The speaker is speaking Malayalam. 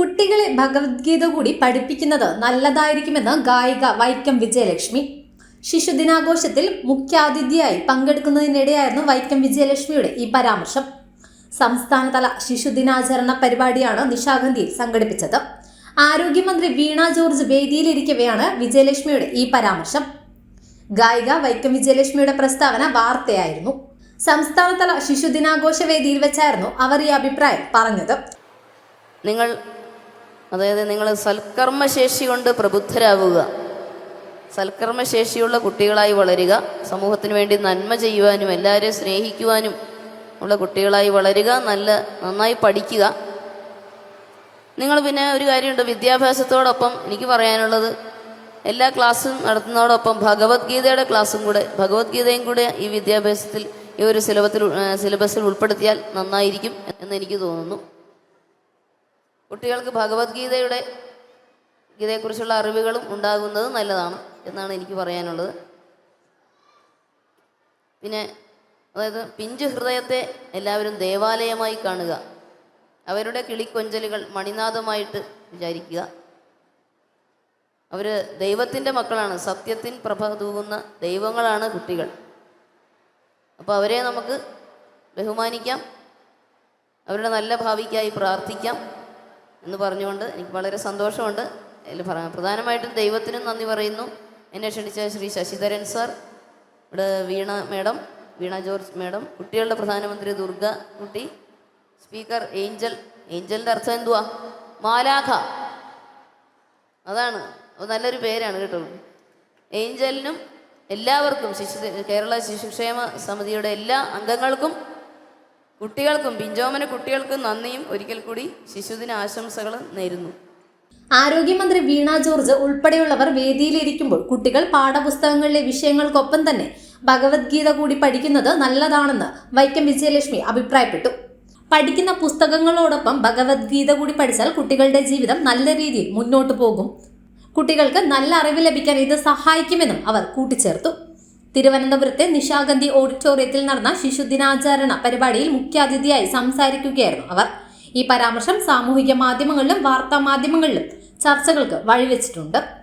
കുട്ടികളെ ഭഗവത്ഗീത കൂടി പഠിപ്പിക്കുന്നത് നല്ലതായിരിക്കുമെന്ന് ഗായിക വൈക്കം വിജയലക്ഷ്മി. ശിശുദിനാഘോഷത്തിൽ മുഖ്യാതിഥിയായി പങ്കെടുക്കുന്നതിനിടെയായിരുന്നു വൈക്കം വിജയലക്ഷ്മിയുടെ ഈ പരാമർശം. സംസ്ഥാനതല ശിശുദിനാചരണ പരിപാടിയാണ് നിശാഗന്ധിയിൽ സംഘടിപ്പിച്ചത്. ആരോഗ്യമന്ത്രി വീണ ജോർജ് വേദിയിലിരിക്കവെയാണ് വിജയലക്ഷ്മിയുടെ ഈ പരാമർശം. ഗായിക വൈക്കം വിജയലക്ഷ്മിയുടെ പ്രസ്താവന വാർത്തയായിരുന്നു. സംസ്ഥാനതല ശിശുദിനാഘോഷ വേദിയിൽ വെച്ചായിരുന്നു അവർ ഈ അഭിപ്രായം പറഞ്ഞത്. നിങ്ങൾ അതായത് നിങ്ങൾ സൽക്കർമ്മശേഷി കൊണ്ട് പ്രബുദ്ധരാവുക. സൽക്കർമ്മശേഷിയുള്ള കുട്ടികളായി വളരുക. സമൂഹത്തിന് വേണ്ടി നന്മ ചെയ്യുവാനും എല്ലാവരെയും സ്നേഹിക്കുവാനും ഉള്ള കുട്ടികളായി വളരുക. നല്ല നന്നായി പഠിക്കുക. നിങ്ങൾ പിന്നെ ഒരു കാര്യമുണ്ട്. വിദ്യാഭ്യാസത്തോടൊപ്പം എനിക്ക് പറയാനുള്ളത് എല്ലാ ക്ലാസ്സും നടത്തുന്നതോടൊപ്പം ഭഗവത്ഗീതയുടെ ക്ലാസ്സും കൂടെ ഭഗവത്ഗീതയും കൂടെ ഈ വിദ്യാഭ്യാസത്തിൽ ഈ ഒരു സിലബത്തിൽ സിലബസിൽ ഉൾപ്പെടുത്തിയാൽ നന്നായിരിക്കും എന്ന് എനിക്ക് തോന്നുന്നു. കുട്ടികൾക്ക് ഭഗവത്ഗീതയുടെ ഗീതയെക്കുറിച്ചുള്ള അറിവുകളും ഉണ്ടാകുന്നത് നല്ലതാണ് എന്നാണ് എനിക്ക് പറയാനുള്ളത്. പിന്നെ അതായത് പിഞ്ചു ഹൃദയത്തെ എല്ലാവരും ദേവാലയമായി കാണുക. അവരുടെ കിളിക്കൊഞ്ചലുകൾ മണിനാഥമായിട്ട് വിചാരിക്കുക. അവർ ദൈവത്തിന്റെ മക്കളാണ്. സത്യത്തിൻ പ്രഭ തൂകുന്ന ദൈവങ്ങളാണ് കുട്ടികൾ. അപ്പോൾ അവരെ നമുക്ക് ബഹുമാനിക്കാം. അവരുടെ നല്ല ഭാവിക്കായി പ്രാർത്ഥിക്കാം. എന്ന് പറഞ്ഞുകൊണ്ട് എനിക്ക് വളരെ സന്തോഷമുണ്ട്. അതിൽ പറ പ്രധാനമായിട്ടും ദൈവത്തിനും നന്ദി പറയുന്നു. എന്നെ ക്ഷണിച്ച ശ്രീ ശശിധരൻ സാർ ഇവിടെ വീണ മേഡം വീണ ജോർജ് മേഡം കുട്ടികളുടെ പ്രധാനമന്ത്രി ദുർഗ കുട്ടി സ്പീക്കർ ഏഞ്ചൽ ഏഞ്ചലിന്റെ അർത്ഥം എന്തുവാ? മാലാഖ. അതാണ്. അത് നല്ലൊരു പേരാണ് കേട്ടോ. ഏഞ്ചലിനും എല്ലാവർക്കും ശിശു കേരള ശിശുക്ഷേമ സമിതിയുടെ എല്ലാ അംഗങ്ങൾക്കും കുട്ടികൾക്കും പിഞ്ചോമന കുട്ടികൾക്കും നന്ദിയും. ഒരിക്കൽ കൂടി ശിശുദിന ആശംസകൾ നേരുന്നു. ആരോഗ്യമന്ത്രി വീണ ജോർജ് ഉൾപ്പെടെയുള്ളവർ വേദിയിലിരിക്കുമ്പോൾ കുട്ടികൾ പാഠപുസ്തകങ്ങളിലെ വിഷയങ്ങൾക്കൊപ്പം തന്നെ ഭഗവത്ഗീത കൂടി പഠിക്കുന്നത് നല്ലതാണെന്ന് വൈക്കം വിജയലക്ഷ്മി അഭിപ്രായപ്പെട്ടു. പഠിക്കുന്ന പുസ്തകങ്ങളോടൊപ്പം ഭഗവത്ഗീത കൂടി പഠിച്ചാൽ കുട്ടികളുടെ ജീവിതം നല്ല രീതിയിൽ മുന്നോട്ട് പോകും. കുട്ടികൾക്ക് നല്ല അറിവ് ലഭിക്കാൻ ഇത് സഹായിക്കുമെന്നും അവർ കൂട്ടിച്ചേർത്തു. തിരുവനന്തപുരത്തെ നിശാഗന്ധി ഓഡിറ്റോറിയത്തിൽ നടന്ന ശിശുദിനാചരണ പരിപാടിയിൽ മുഖ്യാതിഥിയായി സംസാരിക്കുകയായിരുന്നു അവർ. ഈ പരാമർശം സാമൂഹിക മാധ്യമങ്ങളിലും വാർത്താ മാധ്യമങ്ങളിലും ചർച്ചകൾക്ക് വഴിവെച്ചിട്ടുണ്ട്.